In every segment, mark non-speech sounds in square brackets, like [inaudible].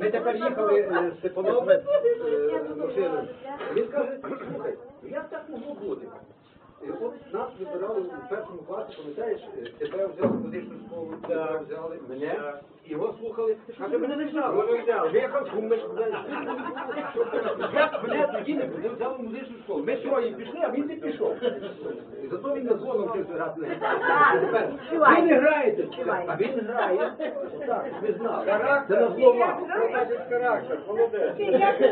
Ми тепер їхали е, з Степаном е, машиною. Він каже, слухай, ну як так могло бути? І от нас вибирали у першому класі, пам'ятаєш, е, тебе взяли в музичну школу, тебе взяли, мене, і його слухали. Каже, мене не взяли. Мене взяли. Виїхав шумник. Як мене тоді не не взяли в музичну школу? Ми троє пішли, а він не пішов. І зато він на дзвоном грати на гітарі. Ви не граєте, а він грає. Так, ви знали. Це на слова. характер, молодець.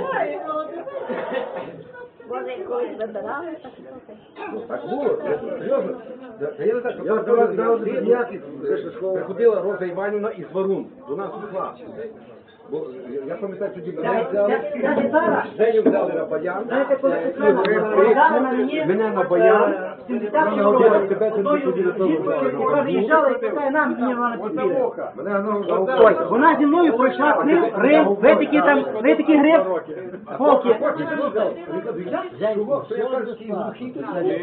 Може, колись [laughs] Так було, серйозно. Я здавав ніяких. Приходила Роза Іванівна із Варун до нас у клас. Бо я пам'ятаю, тоді мене взяли, Женю взяли на баян, знаєте, коли е, мені, мене на баян, е, в 70 я говорив, році, тебе тоді до того жінкою, взяли на яка баян. вона ну, зі мною пройшла рив, ви такі там, ви такі гриб, поки.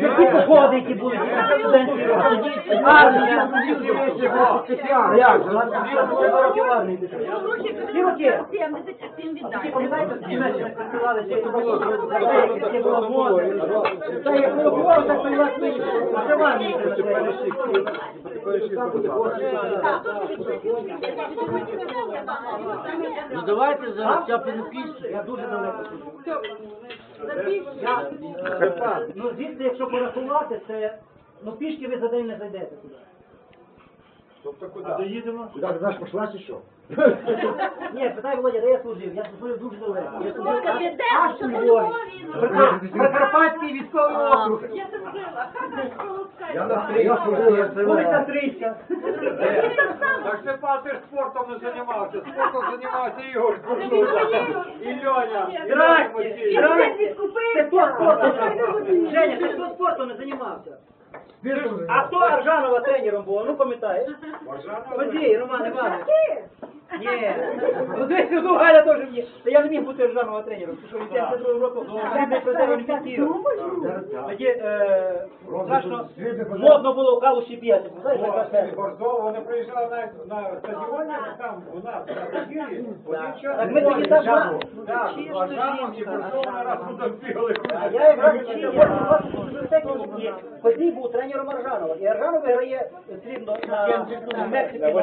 Які походи, які були студентські роки. Як же? Вона років в армії пішла. Всі роки. 70, а тим віддай. Пам'ятаєте, ці наші так працювали, ще це було, це було моди. Та як було моди, так і у вас вийшло. Це в армії Ну давайте зараз я перепишу. Я дуже далеко. Ну звідси, якщо порахувати, це, ну пішки ви за день не зайдете туди. Тобто куди? Доїдемо? Куди ти знаєш, пошла чи що? Ні, питай, Володя, де я служив? Я служив дуже далеко. Я служив ти де? аж у Львові. Прикарпатський військовий округ. Я там жила. Я на стрій служив, я Вулиця Стрийська. Так ти ж спортом не займався. Спортом займався Ігор Ігор. І Льоня. Здрасте, здрасте. Ти хто спортом? Женя, ти хто спортом не займався? А хто Аржанова тренером був? Ну пам'ятаєш? Водій, Роман Іванович. Ні. Ну десь ну Галя теж мені. Та я не міг бути Аржанова тренером, тому що 72 року срібний призер Олімпійського. Тоді е, страшно модно було в калуші бігати. Знаєш, яка це? Вони приїжджали навіть на стадіоні, там у нас на Поділі, один час. Так ми тоді Так, Бажанов і Борзов на раз туди бігали. А я якраз Подій був тренером Аржанова. І Аржанов виграє срібно на Мексиці